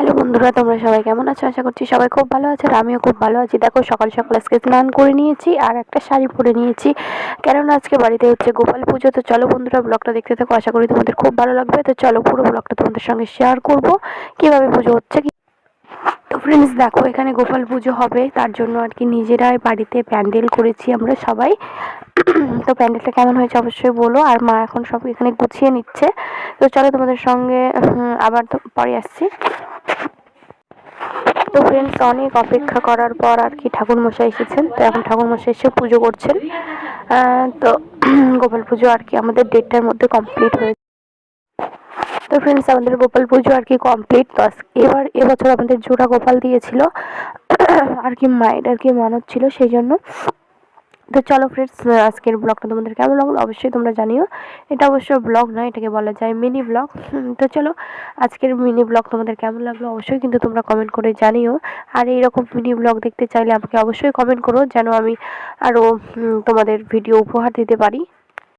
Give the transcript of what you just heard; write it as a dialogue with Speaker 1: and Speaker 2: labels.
Speaker 1: Hello বন্ধুরা, তোমরা সবাই কেমন আছো? আশা করছি সবাই খুব ভালো আছে আর আমিও খুব ভালো আছি। দেখো, সকাল সকাল আজকে স্নান করে নিয়েছি আর একটা শাড়ি পরে নিয়েছি। কেননা আজকে বাড়িতে হচ্ছে গোপাল পুজো, তো চলো বন্ধুরা, ব্লগটা দেখতে থাকো। আশা করি তোমাদের খুব ভালো লাগবে। তো চলো পুরো ব্লগটা তোমাদের সঙ্গে শেয়ার করব। কীভাবে পুজো হচ্ছে তো ফ্রেন্ডস দেখো, এখানে গোপাল পুজো হবে। তার জন্য আর কি নিজেরাই বাড়িতে প্যান্ডেল করেছি আমরা সবাই। তো প্যান্ডেলটা কেমন হয়েছে অবশ্যই বলো। আর মা এখন সব এখানে গুছিয়ে নিচ্ছে। তো চলো তোমাদের সঙ্গে আবার তো পরে আসছি। তো ফ্রেন্ডস অনেক অপেক্ষা করার পর আর কি ঠাকুর মশাই এসেছেন। তো এখন ঠাকুর মশাই এসে পুজো করছেন। তো গোপাল পুজো আর কি আমাদের ডেটটার মধ্যে কমপ্লিট হয়েছে তো ফ্রেন্ডস আমাদের গোপাল পুজো আর কি কমপ্লিট তো এবার, এবছর আমাদের জোড়া গোপাল দিয়েছিল। আর কি মায়ের আর কি মানত ছিল, সেই জন্য তো চলো ফ্রেন্ডস আজকের ব্লগটা তোমাদের কেমন লাগল অবশ্যই তোমরা জানিও। এটা অবশ্যই ব্লগ নয়, এটাকে বলা যায় মিনি ব্লগ তো চলো, আজকের মিনি ব্লগ তোমাদের কেমন লাগল অবশ্যই কিন্তু তোমরা কমেন্ট করে জানিও। আর এইরকম মিনি ব্লগ দেখতে চাইলে আমাকে অবশ্যই কমেন্ট করো, যেন আমি আরও তোমাদের ভিডিও উপহার দিতে পারি।